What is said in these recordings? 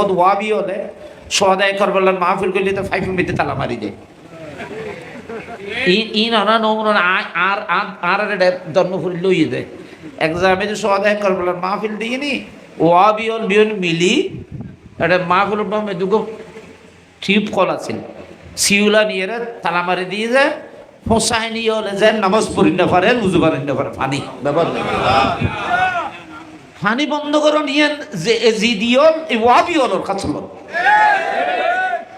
বহুত ওয়াবি হলে সদায় মাহফিল করলে তো মধ্যে তালা মারি দেয় ই ই নানা নমুন আর আর আর লইয়ে দেয়। এক্সামে যে সদায় মাহফিল দিয়ে নি ওয়াবি হল বিয়ন মিলি এটা মাহফিল মে দুগো টিউব কল আছে। সিউলা নিয়ে তালা মারি দিয়ে যায় হোসাইনি হলে যে নামাজ পড়ি না পারে উজু পারেন না পারে, পানি। ব্যবহার পানি বন্ধ করো, নিয়ে যে এজিদিয়ল এই ওয়াবিয়লর কাছে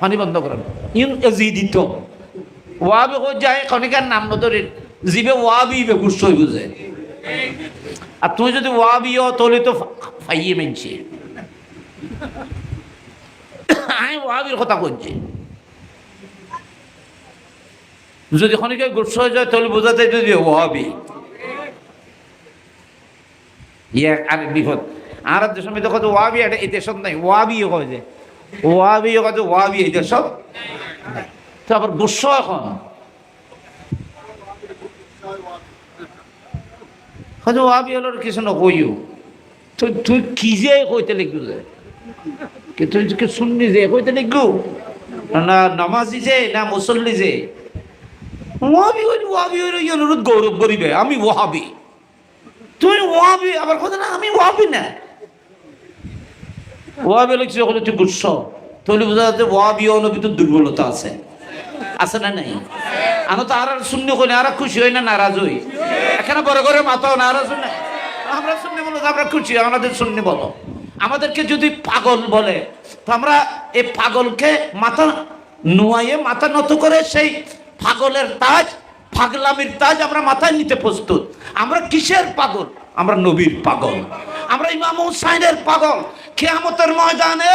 পানি বন্ধ করেন ইন এজিদিত ওয়াবি কই যায় খনিকার নাম নদরিন জিবে ওয়াবি বে গুস্ত হই বুঝে। আর তুমি যদি ওয়াবি হো তাহলে তো ফাইয়ে মেনছি। আমি ওয়াবির কথা কইছি। যদি খনিকে হয়ে যায়, তাহলে বোঝাতে যদি ওয়াবি। ইয়ে আর বিপদ। আর দেশের মধ্যে কত ওয়াবি এটা এই দেশত নাই, ওয়াবি কয় যে, ওয়াবি কয় যে ওয়াবি এই দেশত তো আবার গুস্স এখন। হয়তো ওয়াবি হলোর কিছু নকইও তুই তুই কি যে কইতে লিখব যে কি তুই কি শুননি যে কইতে লিখব? না, নামাজি যে, না মুসল্লি যে। ওয়াবি হইল ওয়াবি হইল অনুরোধ গৌরব করিবে, আমি ওয়াবি। তুই ওয়াবি, আবার কথা না, আমি ওয়াবি না। ওয়াবি লিখছে যখন তুই গুচ্ছ। তাহলে বোঝা যাচ্ছে ওয়াবি অনুবিত দুর্বলতা আছে। আছে না নাই? আমি তো আর শূন্য করি, আর খুশি হই না নারাজ হই? এখানে বড় করে মাথাও নারাজ না। আমরা শূন্য বলো আমরা খুশি, আমাদের শূন্য বলো। আমাদেরকে যদি পাগল বলে, তো আমরা এই পাগলকে মাথা নুয়াইয়ে মাথা নত করে সেই পাগলের তাজ পাগলামির তাজ আমরা মাথায় নিতে প্রস্তুত। আমরা কিসের পাগল? আমরা নবীর পাগল। আমরা ইমাম হুসাইনের পাগল। খেয়ামতের ময়দানে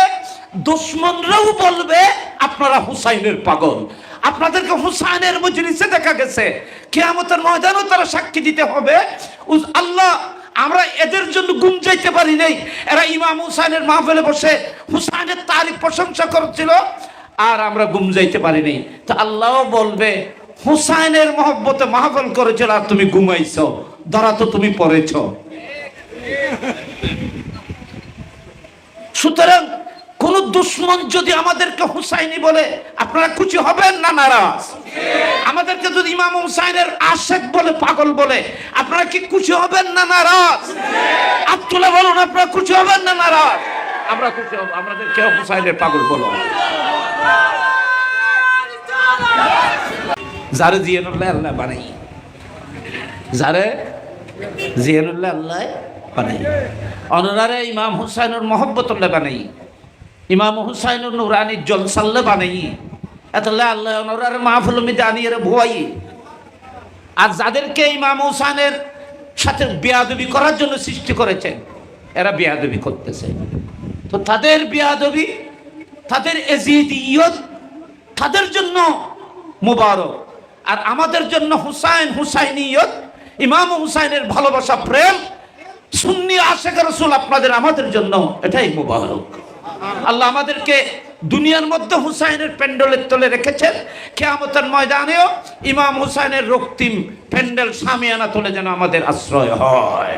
দুশ্মনরাও বলবে, আপনারা হুসাইনের পাগল। আপনাদেরকে হুসাইনের মজলিসে দেখা গেছে। কেয়ামতের ময়দানও তারা সাক্ষী দিতে হবে। আল্লাহ, আমরা এদের জন্য গুম যাইতে পারি নাই। এরা ইমাম হুসাইনের মাহফিলে বসে হুসাইনের তারিখ প্রশংসা করছিল, আর আমরা গুম যাইতে পারি নাই। তো আল্লাহ বলবে হুসাইনের মহব্বতে মাহফিল করেছিল আর তুমি ঘুমাইছ। ধরা তো তুমি পড়েছ। সুতরাং কোন দুশ্মন যদি আমাদেরকে হুসাইনি বলে, আপনারা খুশি হবেন না নারাজ? আমাদেরকে যদি ইমাম হুসাইনের আশেক বলে, পাগল বলে, আপনারা কি খুশি হবেন না নারাজ? আব্দুল্লাহ বলুন, আপনারা খুশি হবেন না নারাজ? আমরা খুশি হব, আমাদের কেউ হুসাইনের পাগল বলো যারে জিয়ানুল্লাহ আল্লাহ বানাই। যারে জিয়ানুল্লাহ আল্লাহ বানাই। অনরারে ইমাম হুসাইনুর মহব্বতুল্লাহ বানাই। ইমাম হুসাইনুর নুরানি জলসাল্লাহ বানাই। এতলে আল্লাহ অনরারে মাহফুল মিদে আনিয়ে ভুয়াই। আর যাদেরকে ইমাম হুসাইনের সাথে বেয়াদবি করার জন্য সৃষ্টি করেছেন, এরা বেয়াদবি করতেছে। তো তাদের বেয়াদবি, তাদের এজিদিয়ত, তাদের জন্য মুবারক। আর আমাদের জন্য হুসাইন হুসাইনিয়ত, ইমাম হুসাইনের ভালোবাসা, প্রেম, সুন্নি আশেখ রসুল আপনাদের আমাদের জন্য এটাই মুবারক। আল্লাহ আমাদেরকে দুনিয়ার মধ্যে হুসাইনের প্যান্ডেলের তলে রেখেছেন। কেয়ামতের ময়দানেও ইমাম হুসাইনের রক্তিম প্যান্ডেল সামিয়ানা তোলে যেন আমাদের আশ্রয় হয়।